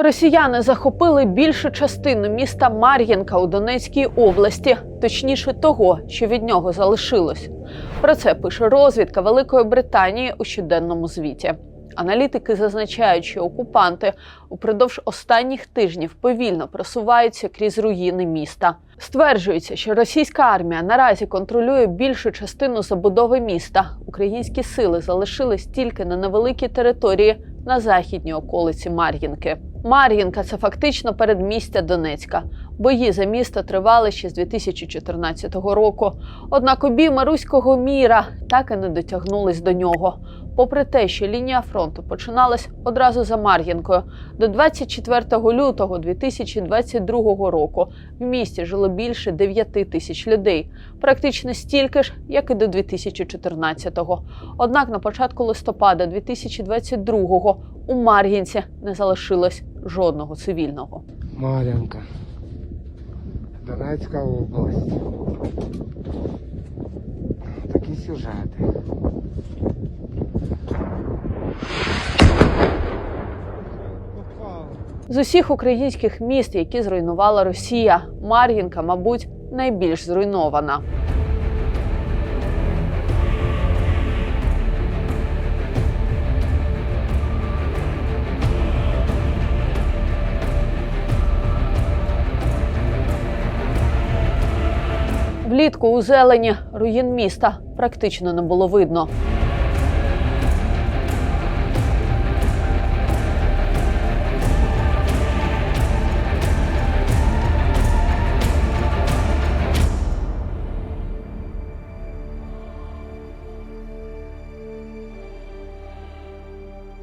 Росіяни захопили більшу частину міста Мар'їнка у Донецькій області, точніше того, що від нього залишилось. Про це пише розвідка Великої Британії у щоденному звіті. Аналітики зазначають, що окупанти упродовж останніх тижнів повільно просуваються крізь руїни міста. Стверджується, що російська армія наразі контролює більшу частину забудови міста. Українські сили залишились тільки на невеликій території на західній околиці Мар'їнки. Мар'їнка це фактично передмістя Донецька. Бої за місто тривали ще з 2014 року. Однак обійми руського міра так і не дотягнулись до нього. Попри те, що лінія фронту починалась одразу за Мар'їнкою, до 24 лютого 2022 року в місті жило більше 9 тисяч людей, практично стільки ж, як і до 2014-го. Однак на початку листопада 2022-го у Мар'їнці не залишилось жодного цивільного. Мар'янка. Донецька область. Такі сюжети. З усіх українських міст, які зруйнувала Росія, Мар'їнка, мабуть, найбільш зруйнована. Влітку у зелені руїн міста практично не було видно.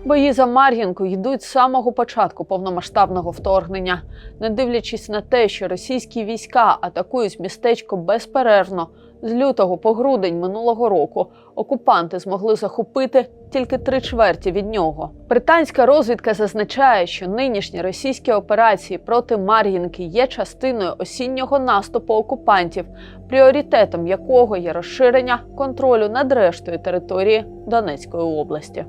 Бої за Мар'їнку йдуть з самого початку повномасштабного вторгнення, не дивлячись на те, що російські війська атакують містечко безперервно. З лютого по грудень минулого року окупанти змогли захопити тільки три чверті від нього. Британська розвідка зазначає, що нинішні російські операції проти Мар'їнки є частиною осіннього наступу окупантів, пріоритетом якого є розширення контролю над рештою території Донецької області.